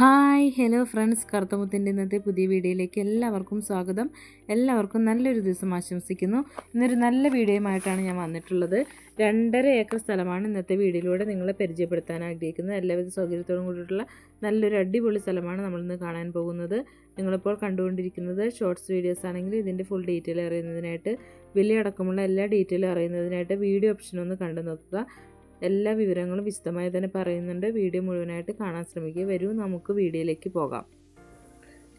Hi hello friends. കറുത്തമുത്തിന്റെ ഇന്നത്തെ പുതിയ വീഡിയോയിലേക്ക് എല്ലാവർക്കും സ്വാഗതം. എല്ലാവർക്കും നല്ലൊരു ദിവസം ആശംസിക്കുന്നു. ഇന്നൊരു നല്ല വീഡിയോയുമായിട്ടാണ് ഞാൻ വന്നിട്ടുള്ളത്. രണ്ടര ഏക്കർ സ്ഥലമാണ് ഇന്നത്തെ വീഡിയോയിലൂടെ നിങ്ങളെ പരിചയപ്പെടുത്താൻ ആഗ്രഹിക്കുന്നത്. എല്ലാവിധ സൗകര്യത്തോടും കൂടിയിട്ടുള്ള നല്ലൊരു അടിപൊളി സ്ഥലമാണ് നമ്മളിന്ന് കാണാൻ പോകുന്നത്. നിങ്ങളിപ്പോൾ കണ്ടുകൊണ്ടിരിക്കുന്നത് ഷോർട്സ് വീഡിയോസ് ആണെങ്കിൽ ഇതിന്റെ ഫുൾ ഡീറ്റെയിൽ അറിയുന്നതിനായിട്ട് വിലയടക്കമുള്ള എല്ലാ ഡീറ്റെയിലും അറിയുന്നതിനായിട്ട് വീഡിയോ ഓപ്ഷൻ ഒന്ന് കണ്ടു നോക്കുക എല്ലാ വിവരങ്ങളും വിശദമായി തന്നെ പറയുന്നുണ്ട്. വീഡിയോ മുഴുവനായിട്ട് കാണാൻ ശ്രമിക്കുക. വരൂ നമുക്ക് വീഡിയോയിലേക്ക് പോകാം.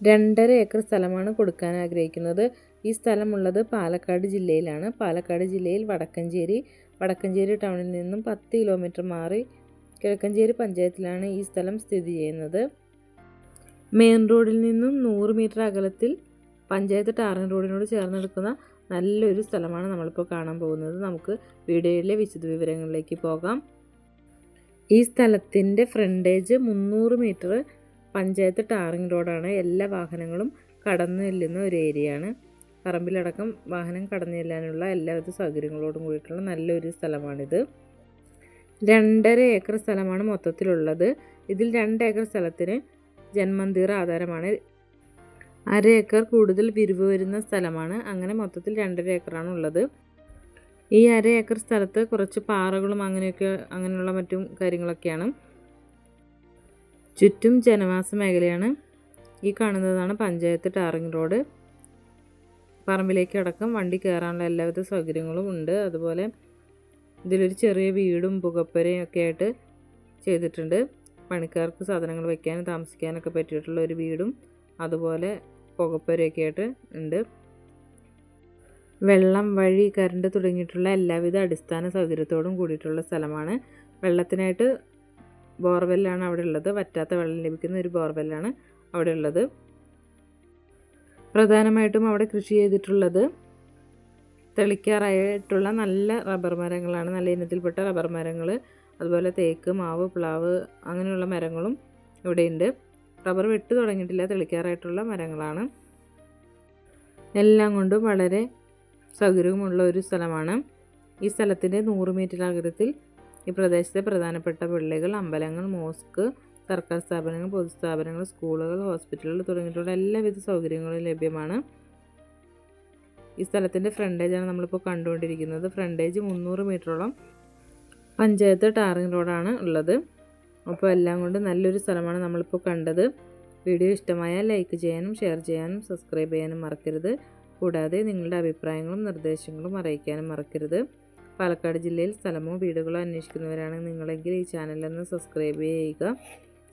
രണ്ടര ഏക്കർ സ്ഥലമാണ് കൊടുക്കാൻ ആഗ്രഹിക്കുന്നത്. ഈ സ്ഥലമുള്ളത് പാലക്കാട് ജില്ലയിലാണ്. പാലക്കാട് ജില്ലയിൽ വടക്കഞ്ചേരി വടക്കഞ്ചേരി ടൗണിൽ നിന്നും പത്ത് കിലോമീറ്റർ മാറി കിഴക്കഞ്ചേരി പഞ്ചായത്തിലാണ് ഈ സ്ഥലം സ്ഥിതി ചെയ്യുന്നത്. മെയിൻ റോഡിൽ നിന്നും നൂറ് മീറ്റർ അകലത്തിൽ പഞ്ചായത്ത് ടാറിൻ റോഡിനോട് ചേർന്ന് നിൽക്കുന്ന നല്ലൊരു സ്ഥലമാണ് നമ്മളിപ്പോൾ കാണാൻ പോകുന്നത്. നമുക്ക് വീഡിയോയിലെ വിശദ വിവരങ്ങളിലേക്ക് പോകാം. ഈ സ്ഥലത്തിന്റെ ഫ്രണ്ടേജ് മുന്നൂറ് മീറ്റർ പഞ്ചായത്ത് ടാറിംഗ് റോഡാണ്. എല്ലാ വാഹനങ്ങളും കടന്നു ചെല്ലുന്ന ഒരു ഏരിയയാണ്. പറമ്പിലടക്കം വാഹനം കടന്നു ചെല്ലാനുള്ള എല്ലാവിധ സൗകര്യങ്ങളോടും കൂടിയിട്ടുള്ള നല്ലൊരു സ്ഥലമാണിത്. രണ്ടര ഏക്കർ സ്ഥലമാണ് മൊത്തത്തിലുള്ളത്. ഇതിൽ രണ്ട് ഏക്കർ സ്ഥലത്തിന് ജന്മന്തിർ ആധാരമാണ് അര ഏക്കർ കൂടുതൽ വിരിവ് വരുന്ന സ്ഥലമാണ്. അങ്ങനെ മൊത്തത്തിൽ രണ്ടര ഏക്കറാണ് ഉള്ളത്. ഈ അര ഏക്കർ സ്ഥലത്ത് കുറച്ച് പാറകളും അങ്ങനെയൊക്കെ അങ്ങനെയുള്ള മറ്റും കാര്യങ്ങളൊക്കെയാണ്. ചുറ്റും ജനവാസ മേഖലയാണ്. ഈ കാണുന്നതാണ് പഞ്ചായത്ത് ടാറിംഗ് റോഡ്. പറമ്പിലേക്ക് അടക്കം വണ്ടി കയറാനുള്ള എല്ലാവിധ സൗകര്യങ്ങളും ഉണ്ട്. അതുപോലെ ഇതിലൊരു ചെറിയ വീടും പുകപ്പരയും ഒക്കെ ആയിട്ട് ചെയ്തിട്ടുണ്ട്. പണിക്കാർക്ക് സാധനങ്ങൾ വയ്ക്കാനും താമസിക്കാനൊക്കെ പറ്റിയിട്ടുള്ള ഒരു വീടും. അതുപോലെ പുകപ്പുരയൊക്കെ ആയിട്ട് ഉണ്ട്. വെള്ളം വഴി കറണ്ട് തുടങ്ങിയിട്ടുള്ള എല്ലാവിധ അടിസ്ഥാന സൗകര്യത്തോടും കൂടിയിട്ടുള്ള സ്ഥലമാണ്. വെള്ളത്തിനായിട്ട് ബോർവെല്ലാണ് അവിടെ ഉള്ളത്. വറ്റാത്ത വെള്ളം ലഭിക്കുന്ന ഒരു ബോർവെല്ലാണ് അവിടെ ഉള്ളത്. പ്രധാനമായിട്ടും അവിടെ കൃഷി ചെയ്തിട്ടുള്ളത് തെളിക്കാറായിട്ടുള്ള നല്ല റബ്ബർ മരങ്ങളാണ്. നല്ല ഇനത്തിൽപ്പെട്ട റബ്ബർ മരങ്ങൾ അതുപോലെ തേക്ക് മാവ് പ്ലാവ് അങ്ങനെയുള്ള മരങ്ങളും ഇവിടെയുണ്ട്. റബ്ബർ വെട്ട് തുടങ്ങിയിട്ടില്ല തെളിക്കാറായിട്ടുള്ള മരങ്ങളാണ്. എല്ലാം കൊണ്ടും വളരെ സൗകര്യമുള്ള ഒരു സ്ഥലമാണ്. ഈ സ്ഥലത്തിന്റെ നൂറ് മീറ്റർ അകലത്തിൽ ഈ പ്രദേശത്തെ പ്രധാനപ്പെട്ട പള്ളികൾ അമ്പലങ്ങൾ മോസ്ക് സർക്കാർ സ്ഥാപനങ്ങൾ പൊതുസ്ഥാപനങ്ങൾ സ്കൂളുകൾ ഹോസ്പിറ്റലുകൾ തുടങ്ങിയിട്ടുള്ള എല്ലാവിധ സൗകര്യങ്ങളും ലഭ്യമാണ്. ഈ സ്ഥലത്തിന്റെ ഫ്രണ്ടേജാണ് നമ്മളിപ്പോൾ കണ്ടുകൊണ്ടിരിക്കുന്നത്. ഫ്രണ്ടേജ് മുന്നൂറ് മീറ്ററോളം പഞ്ചായത്ത് ടാറിംഗ് റോഡാണ് ഉള്ളത്. അപ്പോൾ എല്ലാം കൊണ്ട് നല്ലൊരു സ്ഥലമാണ് നമ്മളിപ്പോൾ കണ്ടത്. വീഡിയോ ഇഷ്ടമായാൽ ലൈക്ക് ചെയ്യാനും ഷെയർ ചെയ്യാനും സബ്സ്ക്രൈബ് ചെയ്യാനും മറക്കരുത്. കൂടാതെ നിങ്ങളുടെ അഭിപ്രായങ്ങളും നിർദ്ദേശങ്ങളും അറിയിക്കാനും മറക്കരുത്. പാലക്കാട് ജില്ലയിൽ സ്ഥലമോ വീടുകളോ അന്വേഷിക്കുന്നവരാണ് നിങ്ങളെങ്കിൽ ഈ ചാനലൊന്ന് സബ്സ്ക്രൈബ് ചെയ്യുക.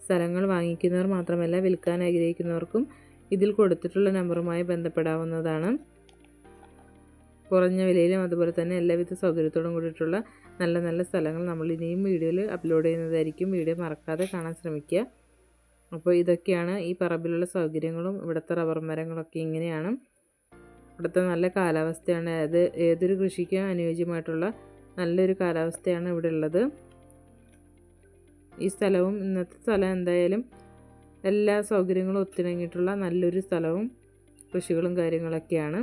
സ്ഥലങ്ങൾ വാങ്ങിക്കുന്നവർ മാത്രമല്ല വിൽക്കാൻ ആഗ്രഹിക്കുന്നവർക്കും ഇതിൽ കൊടുത്തിട്ടുള്ള നമ്പറുമായി ബന്ധപ്പെടാവുന്നതാണ്. കുറഞ്ഞ വിലയിലും അതുപോലെ തന്നെ എല്ലാവിധ സൗകര്യത്തോടും കൂടിയിട്ടുള്ള നല്ല നല്ല സ്ഥലങ്ങൾ നമ്മൾ ഇനിയും വീഡിയോയിൽ അപ്ലോഡ് ചെയ്യുന്നതായിരിക്കും. വീഡിയോ മറക്കാതെ കാണാൻ ശ്രമിക്കുക. അപ്പോൾ ഇതൊക്കെയാണ് ഈ പറമ്പിലുള്ള സൗകര്യങ്ങളും ഇവിടുത്തെ റബ്ബർ മരങ്ങളൊക്കെ ഇങ്ങനെയാണ്. ഇവിടുത്തെ നല്ല കാലാവസ്ഥയാണ്. അത് ഏതൊരു കൃഷിക്കും അനുയോജ്യമായിട്ടുള്ള നല്ലൊരു കാലാവസ്ഥയാണ് ഇവിടെ ഉള്ളത്. ഈ സ്ഥലവും ഇന്നത്തെ സ്ഥലം എന്തായാലും എല്ലാ സൗകര്യങ്ങളും ഒത്തിണങ്ങിയിട്ടുള്ള നല്ലൊരു സ്ഥലവും കൃഷികളും കാര്യങ്ങളൊക്കെയാണ്.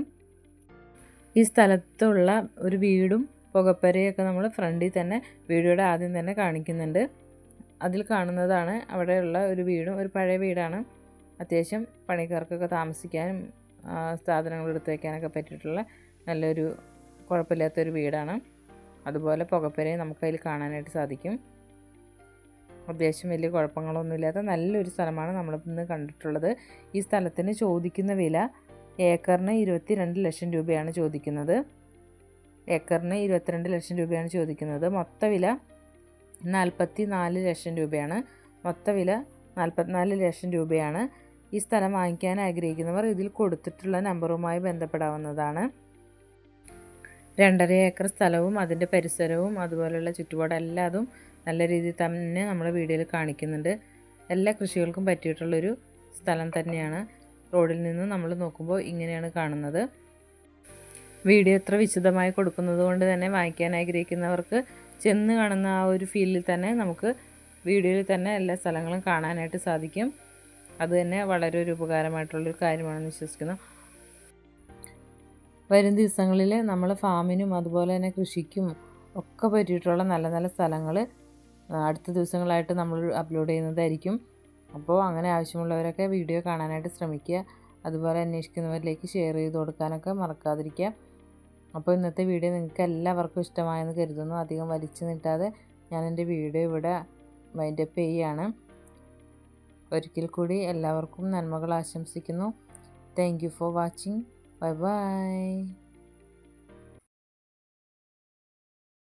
ഈ സ്ഥലത്തുള്ള ഒരു വീടും പുകപ്പരയൊക്കെ നമ്മൾ ഫ്രണ്ടിൽ തന്നെ വീഡിയോയുടെ ആദ്യം തന്നെ കാണിക്കുന്നുണ്ട്. അതിൽ കാണുന്നതാണ് അവിടെയുള്ള ഒരു വീടും ഒരു പഴയ വീടാണ്. അത്യാവശ്യം പണിക്കാർക്കൊക്കെ താമസിക്കാനും സാധനങ്ങൾ എടുത്ത് വയ്ക്കാനൊക്കെ പറ്റിയിട്ടുള്ള നല്ലൊരു കുഴപ്പമില്ലാത്തൊരു വീടാണ്. അതുപോലെ പുകപ്പരയും നമുക്കതിൽ കാണാനായിട്ട് സാധിക്കും. അത്യാവശ്യം വലിയ കുഴപ്പങ്ങളൊന്നുമില്ലാത്ത നല്ലൊരു സ്ഥലമാണ് നമ്മളിന്ന് കണ്ടിട്ടുള്ളത്. ഈ സ്ഥലത്തിന് ചോദിക്കുന്ന വില ഏക്കറിന് ഇരുപത്തി രണ്ട് ലക്ഷം രൂപയാണ് ചോദിക്കുന്നത്. ഏക്കറിന് ഇരുപത്തിരണ്ട് ലക്ഷം രൂപയാണ് ചോദിക്കുന്നത്. മൊത്ത വില നാൽപ്പത്തി നാല് ലക്ഷം രൂപയാണ്. മൊത്ത വില നാൽപ്പത്തിനാല് ലക്ഷം രൂപയാണ്. ഈ സ്ഥലം വാങ്ങിക്കാൻ ആഗ്രഹിക്കുന്നവർ ഇതിൽ കൊടുത്തിട്ടുള്ള നമ്പറുമായി ബന്ധപ്പെടാവുന്നതാണ്. രണ്ടര ഏക്കർ സ്ഥലവും അതിന്റെ പരിസരവും അതുപോലെയുള്ള ചുറ്റുപാടെല്ലാതും നല്ല രീതിയിൽ തന്നെ നമ്മൾ വീഡിയോയിൽ കാണിക്കുന്നുണ്ട്. എല്ലാ കൃഷികൾക്കും പറ്റിയിട്ടുള്ളൊരു സ്ഥലം തന്നെയാണ്. റോഡിൽ നിന്ന് നമ്മൾ നോക്കുമ്പോൾ ഇങ്ങനെയാണ് കാണുന്നത്. വീഡിയോ എത്ര വിശദമായി കൊടുക്കുന്നത് കൊണ്ട് തന്നെ വായിക്കാൻ ആഗ്രഹിക്കുന്നവർക്ക് ചെന്ന് കാണുന്ന ആ ഒരു ഫീലിൽ തന്നെ നമുക്ക് വീഡിയോയിൽ തന്നെ എല്ലാ സ്ഥലങ്ങളും കാണാനായിട്ട് സാധിക്കും. അത് തന്നെ വളരെ ഒരു ഉപകാരമായിട്ടുള്ളൊരു കാര്യമാണെന്ന് വിശ്വസിക്കുന്നു. വരും ദിവസങ്ങളിൽ നമ്മൾ ഫാമിനും അതുപോലെ തന്നെ കൃഷിക്കും ഒക്കെ പറ്റിയിട്ടുള്ള നല്ല നല്ല സ്ഥലങ്ങൾ അടുത്ത ദിവസങ്ങളായിട്ട് നമ്മൾ അപ്ലോഡ് ചെയ്യുന്നതായിരിക്കും. അപ്പോൾ അങ്ങനെ ആവശ്യമുള്ളവരൊക്കെ വീഡിയോ കാണാനായിട്ട് ശ്രമിക്കുക. അതുപോലെ അന്വേഷിക്കുന്നവരിലേക്ക് ഷെയർ ചെയ്ത് കൊടുക്കാനൊക്കെ മറക്കാതിരിക്കുക. അപ്പോൾ ഇന്നത്തെ വീഡിയോ നിങ്ങൾക്ക് എല്ലാവർക്കും ഇഷ്ടമായെന്ന് കരുതുന്നു. അധികം വലിച്ചു നീട്ടാതെ ഞാൻ എന്റെ വീഡിയോ ഇവിടെ വൈൻഡപ്പ് ചെയ്യുകയാണ്. ഒരിക്കൽ കൂടി എല്ലാവർക്കും നന്മകൾ ആശംസിക്കുന്നു. Thank you for watching bye bye